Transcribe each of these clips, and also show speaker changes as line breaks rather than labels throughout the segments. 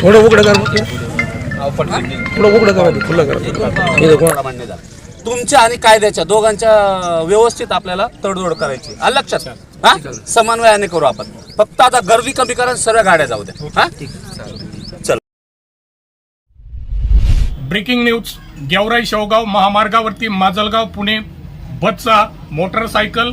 थोडं उघडं कर थोडं उघडं खुलं
तुमच्या आणि कायद्याच्या दोघांच्या व्यवस्थित आपल्याला तडजोड करायची. आ लक्षात? हा? समन्वयाने करू आपण. फक्त आता गर्दी कमी करा सर्व गाड्या जाऊ द्या. हा? चल.
ब्रेकिंग न्यूज गेवराई शेवगाव महामार्गावरती माजलगाव पुणे बसचा मोटरसायकल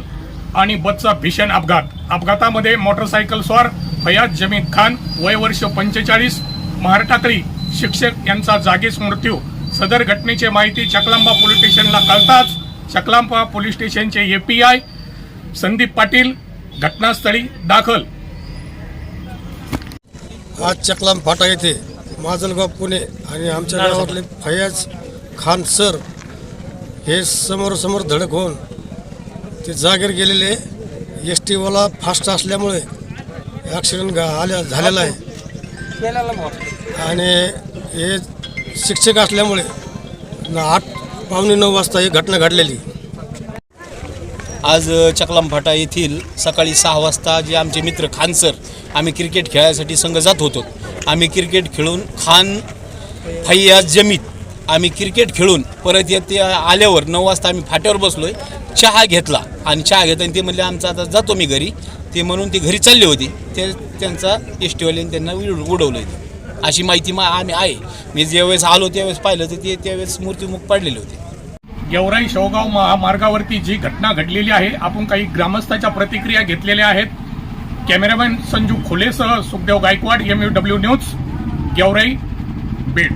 आणि बसचा भीषण अपघात. अपघातामध्ये मोटरसायकल स्वार फयाज जमीन खान वय वर्ष पंचेचाळीस महारटाकळी शिक्षक यांचा जागीच मृत्यू. सदर घटनेची माहिती चकलांबा पोलीस स्टेशनला कळताच चकलांबा पोलीस स्टेशनचे एपीआय संदीप पाटील घटनास्थळी दाखल.
आज चकलाम फाटा येथे. माजलगाव पुणे आणि आमच्या गावातले फयाज खान सर हे समोरासमोर धडक होऊन ते जागेवर गेलेले एस टीवाला फास्ट असल्यामुळे ॲक्सिडेंट गा आल्या झालेला आहे. आणि हे शिक्षक असल्यामुळे न- आठ पावणे नऊ वाजता ही घटना घडलेली.
आज चकलामफाटा येथील सकाळी सहा वाजता जे आमचे मित्र खान सर आम्ही क्रिकेट खेळायसाठी संघ जात होतो. आम्ही क्रिकेट खेळून खान फैयाज जमीत आम्ही क्रिकेट खेळून परत येते आल्यावर नऊ वाजता आम्ही फाट्यावर बसलोय. चहा घेतला आणि चहा घेताना ते म्हणले आमचा आता जातो मी घरी. ते म्हणून ते घरी चालले होते. ते त्यांचा एस टीवाल्याने त्यांना उडवलं इथं. अशी माहिती मा आम्ही आहे. मी ज्यावेळेस आलो त्यावेळेस पाहिलं तर ते त्यावेळेस मूर्तीमुख पडलेले होते.
गेवराई शेवगाव महामार्गावरती जी घटना घडलेली आहे आपण काही ग्रामस्थाच्या प्रतिक्रिया घेतलेल्या आहेत. Cameraman Sanju खोलेसह Sukhdev Gaikwad M U W news Gevrai Beed.